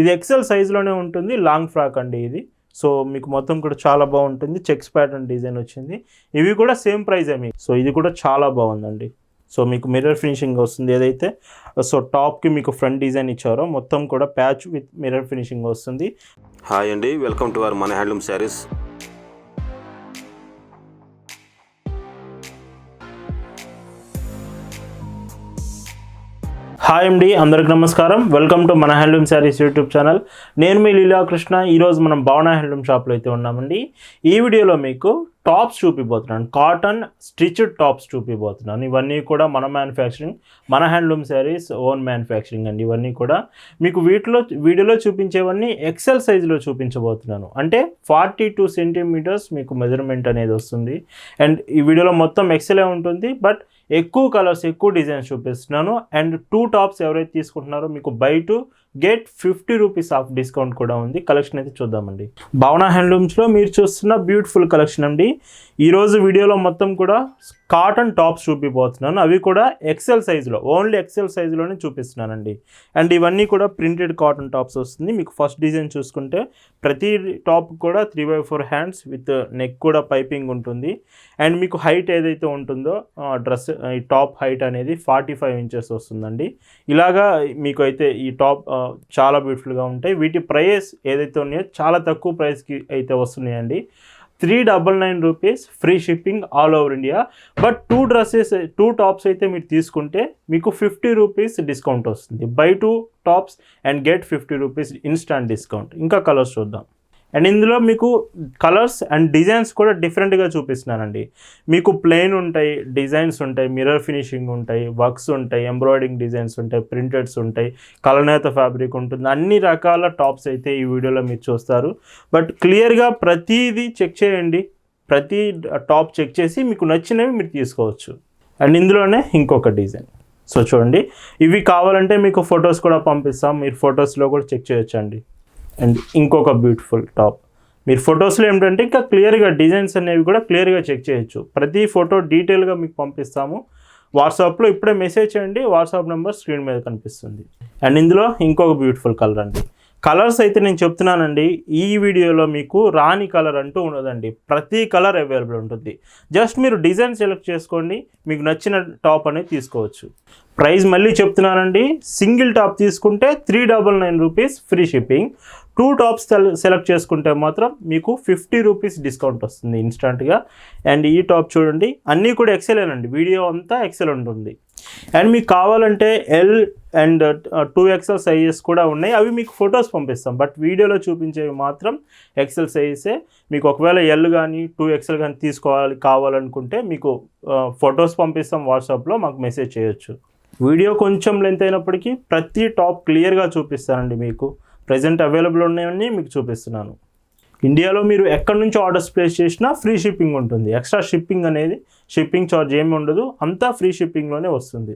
ఇది ఎక్సెల్ సైజులోనే ఉంటుంది long frock అండి ఇది. సో మీకు మొత్తం కూడా చాలా బాగుంటుంది చెక్స్ ప్యాటర్న్ డిజైన్ వచ్చింది. ఇవి కూడా సేమ్ ప్రైజే మీకు. సో ఇది కూడా చాలా బాగుందండి. సో మీకు మిర్రర్ ఫినిషింగ్ వస్తుంది ఏదైతే. సో టాప్కి మీకు ఫ్రంట్ డిజైన్ ఇచ్చారో మొత్తం కూడా ప్యాచ్ విత్ మిర్రర్ ఫినిషింగ్ వస్తుంది. హాయ్ అండి వెల్కమ్ టు అవర్ మన హ్యాండ్లూమ్ శారీస్ హాయ్ అండి అందరికి నమస్కారం. వెల్కమ్ టు మన హ్యాండ్లూమ్ శారీస్ యూట్యూబ్ ఛానల్ నేను మీ లీలాకృష్ణ ఈరోజు మనం భావన హ్యాండ్లూమ్ షాప్లో అయితే ఉన్నామండి. ఈ వీడియోలో మీకు టాప్స్ చూపిపోతున్నాను. కాటన్ స్టిచ్డ్ టాప్స్ చూపిపోతున్నాను. ఇవన్నీ కూడా మన మ్యానుఫ్యాక్చరింగ్ మన హ్యాండ్లూమ్ శారీస్ ఓన్ మ్యానుఫ్యాక్చరింగ్ అండి. ఇవన్నీ కూడా మీకు వీటిలో వీడియోలో చూపించేవన్నీ ఎక్సెల్ సైజులో చూపించబోతున్నాను. అంటే ఫార్టీ టూ సెంటీమీటర్స్ మీకు మెజర్మెంట్ అనేది వస్తుంది. అండ్ ఈ వీడియోలో మొత్తం ఎక్సెలే ఉంటుంది. బట్ ఎక్కువ కలర్స్ ఎక్కువ డిజైన్స్ చూపిస్తున్నాను. అండ్ టూ టాప్స్ ఎవరైతే తీసుకుంటున్నారో మీకు buy get fifty rupees off discount కూడా ఉంది. కలెక్షన్ అయితే చూద్దామండి. భావన హ్యాండ్లూమ్స్లో మీరు చూస్తున్న బ్యూటిఫుల్ కలెక్షన్ అండి. ఈరోజు వీడియోలో మొత్తం కూడా కాటన్ టాప్స్ చూపిపోతున్నాను. అవి కూడా ఎక్సెల్ సైజులో ఓన్లీ ఎక్సెల్ సైజులోనే చూపిస్తున్నానండి. అండ్ ఇవన్నీ కూడా ప్రింటెడ్ కాటన్ టాప్స్ వస్తుంది. మీకు ఫస్ట్ డిజైన్ చూసుకుంటే ప్రతి టాప్ కూడా three by four hands with neck కూడా పైపింగ్ ఉంటుంది. అండ్ మీకు హైట్ ఏదైతే ఉంటుందో డ్రెస్ ఈ టాప్ హైట్ అనేది ఫార్టీ ఫైవ్ ఇంచెస్ వస్తుందండి. ఇలాగా మీకు అయితే ఈ టాప్ చాలా బ్యూటిఫుల్గా ఉంటాయి. వీటి ప్రైస్ ఏదైతే ఉన్నాయో చాలా తక్కువ ప్రైస్కి అయితే వస్తున్నాయండి. Three double nine rupees free shipping all over India. But two dresses two tops అయితే మీరు తీసుకుంటే మీకు ఫిఫ్టీ రూపీస్ డిస్కౌంట్ వస్తుంది. Buy two tops and get fifty rupees instant discount. ఇంకా కలర్స్ చూద్దాం. అండ్ ఇందులో మీకు కలర్స్ అండ్ డిజైన్స్ కూడా డిఫరెంట్గా చూపిస్తున్నానండి. మీకు ప్లెయిన్ ఉంటాయి డిజైన్స్ ఉంటాయి మిర్రర్ ఫినిషింగ్ ఉంటాయి వర్క్స్ ఉంటాయి ఎంబ్రాయిడింగ్ డిజైన్స్ ఉంటాయి ప్రింటెడ్స్ ఉంటాయి కలనేత ఫ్యాబ్రిక్ ఉంటుంది. అన్ని రకాల టాప్స్ అయితే ఈ వీడియోలో మీరు చూస్తారు. బట్ క్లియర్గా ప్రతిదీ చెక్ చేయండి. ప్రతి టాప్ చెక్ చేసి మీకు నచ్చినవి మీరు తీసుకోవచ్చు. అండ్ ఇందులోనే ఇంకొక డిజైన్ సో చూడండి. ఇవి కావాలంటే మీకు ఫొటోస్ కూడా పంపిస్తాం. మీరు ఫొటోస్లో కూడా చెక్ చేయొచ్చు అండ్ ఇంకొక బ్యూటిఫుల్ టాప్ మీరు ఫొటోస్లో ఏమిటంటే ఇంకా క్లియర్గా డిజైన్స్ అనేవి కూడా క్లియర్గా చెక్ చేయొచ్చు. ప్రతి ఫోటో డీటెయిల్గా మీకు పంపిస్తాము. వాట్సాప్లో ఇప్పుడే మెసేజ్ చేయండి. వాట్సాప్ నెంబర్ స్క్రీన్ మీద కనిపిస్తుంది. అండ్ ఇందులో ఇంకొక బ్యూటిఫుల్ కలర్ అండి. కలర్స్ అయితే నేను చెప్తున్నానండి. ఈ వీడియోలో మీకు రాని కలర్ అంటూ ఉండదండి ప్రతి కలర్ అవైలబుల్ ఉంటుంది. జస్ట్ మీరు డిజైన్ సెలెక్ట్ చేసుకోండి. మీకు నచ్చిన టాప్ అనేది తీసుకోవచ్చు. ప్రైస్ మళ్ళీ చెప్తున్నానండి. సింగిల్ టాప్ తీసుకుంటే three double nine rupees free shipping two tops select చేసుకుంటే మాత్రం మీకు ఫిఫ్టీ రూపీస్ డిస్కౌంట్ వస్తుంది ఇన్స్టంట్గా. అండ్ ఈ టాప్ చూడండి అన్నీ కూడా ఎక్సెలేనండి వీడియో అంతా ఎక్సెల్ ఉంటుంది అండ్ మీకు కావాలంటే L and two XL sizes కూడా ఉన్నాయి. అవి మీకు ఫొటోస్ పంపిస్తాం. బట్ వీడియోలో చూపించేవి మాత్రం ఎక్సెల్ సైజెసే మీకు ఒకవేళ ఎల్ కానీ టూ ఎక్సెల్ కానీ తీసుకోవాలి కావాలనుకుంటే మీకు ఫొటోస్ పంపిస్తాం వాట్సాప్లో మాకు మెసేజ్ చేయొచ్చు. వీడియో కొంచెం లెంత్ అయినప్పటికీ ప్రతి టాప్ క్లియర్గా చూపిస్తానండి మీకు. ప్రజెంట్ అవైలబుల్ ఉన్నాయని మీకు చూపిస్తున్నాను. ఇండియాలో మీరు ఎక్కడి నుంచి ఆర్డర్స్ ప్లేస్ చేసినా ఫ్రీ షిప్పింగ్ ఉంటుంది. ఎక్స్ట్రా షిప్పింగ్ అనేది షిప్పింగ్ ఛార్జ్ ఏమి ఉండదు. అంతా ఫ్రీ షిప్పింగ్లోనే వస్తుంది.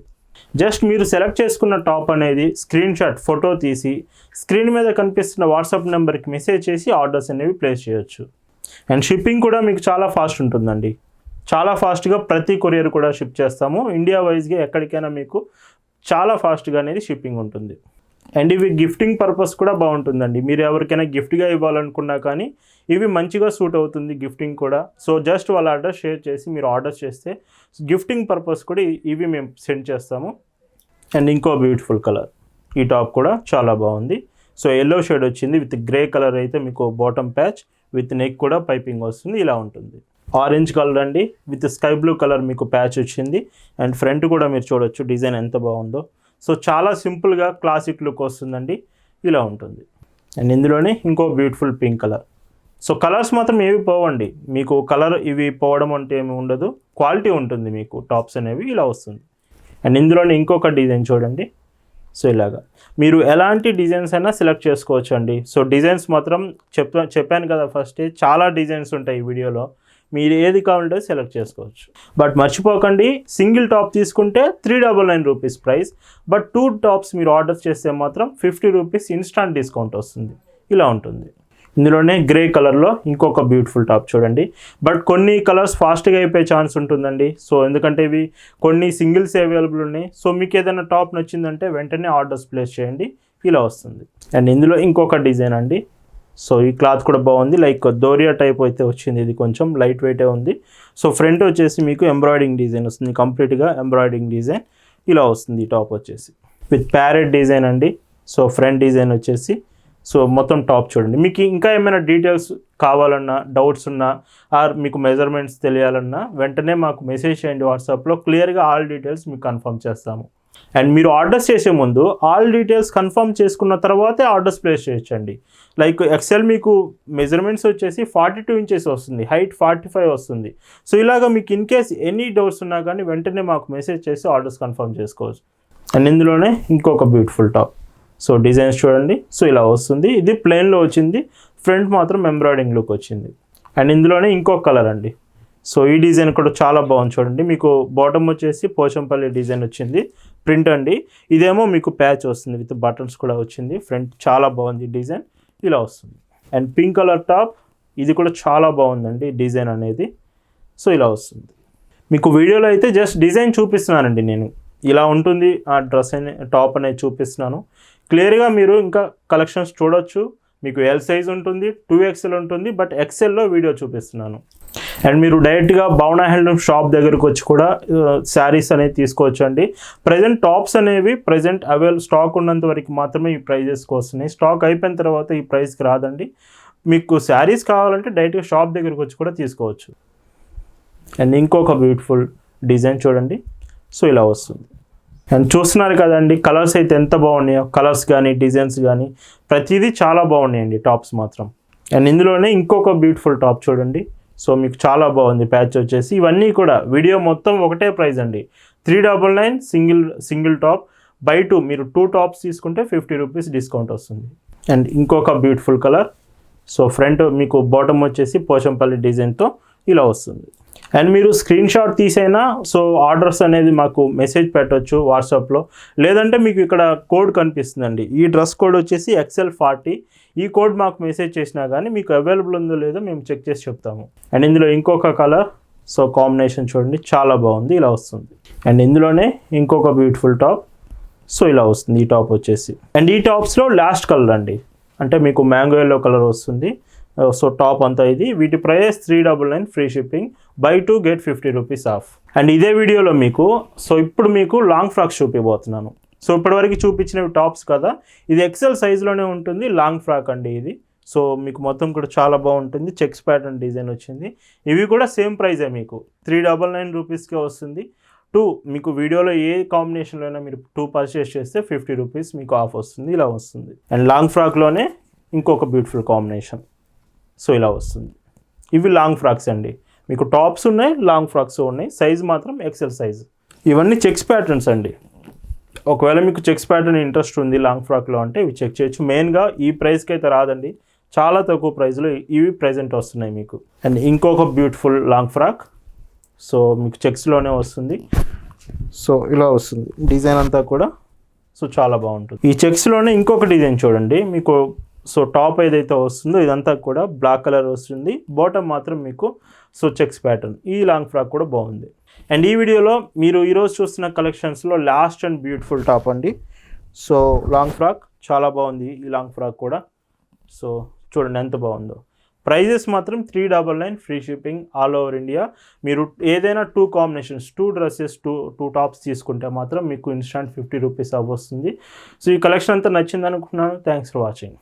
జస్ట్ మీరు సెలెక్ట్ చేసుకున్న టాప్ అనేది స్క్రీన్ షాట్ ఫోటో తీసి స్క్రీన్ మీద కనిపిస్తున్న వాట్సాప్ నెంబర్కి మెసేజ్ చేసి ఆర్డర్స్ అనేవి ప్లేస్ చేయొచ్చు. అండ్ షిప్పింగ్ కూడా మీకు చాలా ఫాస్ట్ ఉంటుందండి. చాలా ఫాస్ట్గా ప్రతి కొరియర్ కూడా షిప్ చేస్తాము. ఇండియా వైజ్గా ఎక్కడికైనా మీకు చాలా ఫాస్ట్గా అనేది షిప్పింగ్ ఉంటుంది. అండ్ ఇవి గిఫ్టింగ్ పర్పస్ కూడా బాగుంటుందండి. మీరు ఎవరికైనా గిఫ్ట్గా ఇవ్వాలనుకున్నా కానీ ఇవి మంచిగా సూట్ అవుతుంది గిఫ్టింగ్ కూడా. సో జస్ట్ వాళ్ళ అడ్రస్ షేర్ చేసి మీరు ఆర్డర్ చేస్తే గిఫ్టింగ్ పర్పస్ కూడా ఇవి మేము సెండ్ చేస్తాము. అండ్ ఇంకో బ్యూటిఫుల్ కలర్. ఈ టాప్ కూడా చాలా బాగుంది. సో ఎల్లో షేడ్ వచ్చింది. విత్ గ్రే కలర్ అయితే మీకు బాటమ్ ప్యాచ్ విత్ నెక్ కూడా పైపింగ్ వస్తుంది. ఇలా ఉంటుంది. ఆరెంజ్ కలర్ అండి. విత్ స్కై బ్లూ కలర్ మీకు ప్యాచ్ వచ్చింది. అండ్ ఫ్రంట్ కూడా మీరు చూడొచ్చు డిజైన్ ఎంత బాగుందో. సో చాలా సింపుల్గా క్లాసిక్ లుక్ వస్తుందండి. ఇలా ఉంటుంది. అండ్ ఇందులోనే ఇంకో beautiful pink colour. So colours మాత్రం ఏవి పోవండి. మీకు కలర్ ఇవి పోవడం అంటే ఏమి ఉండదు. క్వాలిటీ ఉంటుంది మీకు. టాప్స్ అనేవి ఇలా వస్తుంది. అండ్ ఇందులోనే ఇంకొక డిజైన్ చూడండి. సో ఇలాగా. మీరు ఎలాంటి డిజైన్స్ అయినా సెలెక్ట్ చేసుకోవచ్చు అండి సో డిజైన్స్ మాత్రం చెప్ప చెప్పాను కదా ఫస్ట్. చాలా డిజైన్స్ ఉంటాయి ఈ వీడియోలో. మీరు ఏది కావాలంటే సెలెక్ట్ చేసుకోవచ్చు. బట్ మర్చిపోకండి సింగిల్ టాప్ తీసుకుంటే three double nine rupees price but two tops మీరు ఆర్డర్ చేస్తే మాత్రం ఫిఫ్టీ రూపీస్ ఇన్స్టాంట్ డిస్కౌంట్ వస్తుంది. ఇలా ఉంటుంది. ఇందులోనే గ్రే కలర్లో ఇంకొక బ్యూటిఫుల్ టాప్ చూడండి. బట్ కొన్ని కలర్స్ ఫాస్ట్గా అయిపోయే ఛాన్స్ ఉంటుందండి. సో ఎందుకంటే ఇవి కొన్ని సింగిల్స్ అవైలబుల్ ఉన్నాయి. సో మీకు ఏదైనా టాప్ నచ్చిందంటే వెంటనే ఆర్డర్స్ ప్లేస్ చేయండి. ఇలా వస్తుంది. అండ్ ఇందులో ఇంకొక డిజైన్ అండి. సో ఈ క్లాత్ కూడా బాగుంది. లైక్ దోరియా టైప్ అయితే వచ్చింది. ఇది కొంచెం లైట్ వెయిటే ఉంది. సో ఫ్రంట్ వచ్చేసి మీకు ఎంబ్రాయిడింగ్ డిజైన్ వస్తుంది. కంప్లీట్గా ఎంబ్రాయిడింగ్ డిజైన్. ఇలా వస్తుంది. టాప్ వచ్చేసి. విత్ ప్యారెట్ డిజైన్ అండి. సో ఫ్రంట్ డిజైన్ వచ్చేసి సో మొత్తం టాప్ చూడండి. మీకు ఇంకా ఏమైనా డీటెయిల్స్ కావాలన్నా డౌట్స్ ఉన్నా ఆర్ మీకు మెజర్మెంట్స్ తెలియాలన్నా వెంటనే మాకు మెసేజ్ చేయండి వాట్సాప్లో క్లియర్గా ఆల్ డీటెయిల్స్ మీకు కన్ఫర్మ్ చేస్తాము. అండ్ మీరు ఆర్డర్స్ చేసే ముందు ఆల్ డీటెయిల్స్ కన్ఫర్మ్ చేసుకున్న తర్వాతే ఆర్డర్స్ ప్లేస్ చేయొచ్చండి. లైక్ ఎక్సెల్ మీకు మెజర్మెంట్స్ వచ్చేసి ఫార్టీ టూ ఇంచెస్ వస్తుంది. హైట్ ఫార్టీ ఫైవ్ వస్తుంది. సో ఇలాగ మీకు ఇన్ కేస్ ఎనీ డౌట్స్ ఉన్నా కానీ వెంటనే మాకు మెసేజ్ చేసి ఆర్డర్స్ కన్ఫర్మ్ చేసుకోవచ్చు. అండ్ ఇందులోనే ఇంకొక బ్యూటిఫుల్ టాప్ సో డిజైన్స్ చూడండి. సో ఇలా వస్తుంది. ఇది ప్లెయిన్లో వచ్చింది. ఫ్రంట్ మాత్రం ఎంబ్రాయిడింగ్ లుక్ వచ్చింది. అండ్ ఇందులోనే ఇంకొక కలర్ అండి. సో ఈ డిజైన్ కూడా చాలా బాగుంది చూడండి. మీకు బాటమ్ వచ్చేసి పోచంపల్లి డిజైన్ వచ్చింది. ప్రింట్ అండి. ఇదేమో మీకు ప్యాచ్ వస్తుంది. విత్ బటన్స్ కూడా వచ్చింది. ఫ్రంట్ చాలా బాగుంది డిజైన్. ఇలా వస్తుంది. అండ్ పింక్ కలర్ టాప్ ఇది కూడా చాలా బాగుందండి డిజైన్ అనేది. సో ఇలా వస్తుంది. మీకు వీడియోలో అయితే జస్ట్ డిజైన్ చూపిస్తున్నానండి నేను. ఇలా ఉంటుంది. ఆ డ్రెస్ అనే టాప్ అనేది చూపిస్తున్నాను. క్లియర్గా మీరు ఇంకా కలెక్షన్స్ చూడొచ్చు. మీకు ఎల్ సైజ్ ఉంటుంది టూ ఎక్స్ఎల్ ఉంటుంది బట్ ఎక్స్ఎల్లో వీడియో చూపిస్తున్నాను. అండ్ మీరు డైరెక్ట్గా భవన హ్యాండ్లూమ్ షాప్ దగ్గరకు వచ్చి కూడా శారీస్ అనేవి తీసుకోవచ్చు అండి ప్రజెంట్ టాప్స్ అనేవి ప్రజెంట్ అవైల్ స్టాక్ ఉన్నంత వరకు మాత్రమే ఈ ప్రైజెస్కి వస్తున్నాయి. స్టాక్ అయిపోయిన తర్వాత ఈ ప్రైస్కి రాదండి. మీకు శారీస్ కావాలంటే డైరెక్ట్గా షాప్ దగ్గరకు వచ్చి కూడా తీసుకోవచ్చు. అండ్ ఇంకొక బ్యూటిఫుల్ డిజైన్ చూడండి. సో ఇలా వస్తుంది. అండ్ చూస్తున్నారు కదండి కలర్స్ అయితే ఎంత బాగున్నాయో కలర్స్ కానీ డిజైన్స్ కానీ ప్రతిదీ చాలా బాగున్నాయండి టాప్స్ మాత్రం. అండ్ ఇందులోనే ఇంకొక బ్యూటిఫుల్ టాప్ చూడండి. సో మీకు చాలా బాగుంది ప్యాచ్ వచ్చేసి. ఇవన్నీ కూడా వీడియో మొత్తం ఒకటే ప్రైస్ అండి. Three double nine single single top. Buy two మీరు టూ టాప్స్ తీసుకుంటే ఫిఫ్టీ రూపీస్ డిస్కౌంట్ వస్తుంది. అండ్ ఇంకొక బ్యూటిఫుల్ కలర్. సో ఫ్రంట్ మీకు బాటమ్ వచ్చేసి పోచంపల్లి డిజైన్తో ఇలా వస్తుంది. అండ్ మీరు స్క్రీన్ షాట్ తీసైనా సో ఆర్డర్స్ అనేది మాకు మెసేజ్ పెట్టవచ్చు వాట్సాప్లో లేదంటే మీకు ఇక్కడ కోడ్ కనిపిస్తుందండి. ఈ డ్రెస్ కోడ్ వచ్చేసి ఎక్సెల్ ఫార్టీ ఈ కోడ్ మాకు మెసేజ్ చేసినా కానీ మీకు అవైలబుల్ ఉందో లేదో మేము చెక్ చేసి చెప్తాము. అండ్ ఇందులో ఇంకొక కలర్ సో కాంబినేషన్ చూడండి చాలా బాగుంది ఇలా వస్తుంది. అండ్ ఇందులోనే ఇంకొక బ్యూటిఫుల్ టాప్ సో ఇలా వస్తుంది ఈ టాప్ వచ్చేసి. అండ్ ఈ టాప్స్లో లాస్ట్ కలర్ అండి. అంటే మీకు మ్యాంగో ఎల్లో కలర్ వస్తుంది. సో టాప్ అంతా ఇది. వీటి price three double nine free shipping buy two get fifty rupees off and ఇదే వీడియోలో మీకు సో ఇప్పుడు మీకు లాంగ్ ఫ్రాక్స్ చూపిపోతున్నాను సో ఇప్పటివరకు చూపించినవి టాప్స్ కదా ఇది ఎక్సెల్ సైజులోనే ఉంటుంది లాంగ్ ఫ్రాక్ అండి ఇది. సో మీకు మొత్తం కూడా చాలా బాగుంటుంది చెక్స్ ప్యాటర్న్ డిజైన్ వచ్చింది. ఇవి కూడా సేమ్ ప్రైజే మీకు త్రీ డబల్ నైన్ రూపీస్కే వస్తుంది. టూ మీకు వీడియోలో ఏ కాంబినేషన్లో అయినా మీరు టూ పర్చేస్ చేస్తే ఫిఫ్టీ రూపీస్ మీకు ఆఫ్ వస్తుంది ఇలా వస్తుంది. అండ్ లాంగ్ ఫ్రాక్లోనే ఇంకొక బ్యూటిఫుల్ కాంబినేషన్ సో ఇలా వస్తుంది. ఇవి లాంగ్ ఫ్రాక్స్ అండి. మీకు టాప్స్ ఉన్నాయి లాంగ్ ఫ్రాక్స్ ఉన్నాయి సైజ్ మాత్రం ఎక్సెల్ సైజ్. ఇవన్నీ చెక్స్ ప్యాటర్న్స్ అండి. ఒకవేళ మీకు చెక్స్ ప్యాటర్న్ ఇంట్రెస్ట్ ఉంది లాంగ్ ఫ్రాక్లో అంటే ఇవి చెక్ చేయొచ్చు. మెయిన్గా ఈ ప్రైస్కి అయితే రాదండి. చాలా తక్కువ ప్రైస్లో ఇవి ప్రజెంట్ వస్తున్నాయి మీకు. అండ్ ఇంకొక బ్యూటిఫుల్ లాంగ్ ఫ్రాక్. సో మీకు చెక్స్లోనే వస్తుంది. సో ఇలా వస్తుంది. డిజైన్ అంతా కూడా. సో చాలా బాగుంటుంది. ఈ చెక్స్లోనే ఇంకొక డిజైన్ చూడండి. మీకు సో టాప్ ఏదైతే వస్తుందో ఇదంతా కూడా బ్లాక్ కలర్ వస్తుంది. బాటమ్ మాత్రం మీకు సో చెక్స్ ప్యాటర్న్. ఈ లాంగ్ ఫ్రాక్ కూడా బాగుంది. అండ్ ఈ వీడియోలో మీరు ఈరోజు చూస్తున్న కలెక్షన్స్లో లాస్ట్ అండ్ బ్యూటిఫుల్ టాప్ అండి. సో లాంగ్ ఫ్రాక్ చాలా బాగుంది ఈ లాంగ్ ఫ్రాక్ కూడా. సో చూడండి ఎంత బాగుందో. ప్రైజెస్ మాత్రం three double nine free shipping all over India. మీరు ఏదైనా two combinations two dresses two two tops తీసుకుంటే మాత్రం మీకు ఇన్స్టాంట్ ఫిఫ్టీ రూపీస్ అవ్వస్తుంది. సో ఈ కలెక్షన్ అంతా నచ్చింది అనుకుంటున్నాను థ్యాంక్స్ ఫర్ వాచింగ్.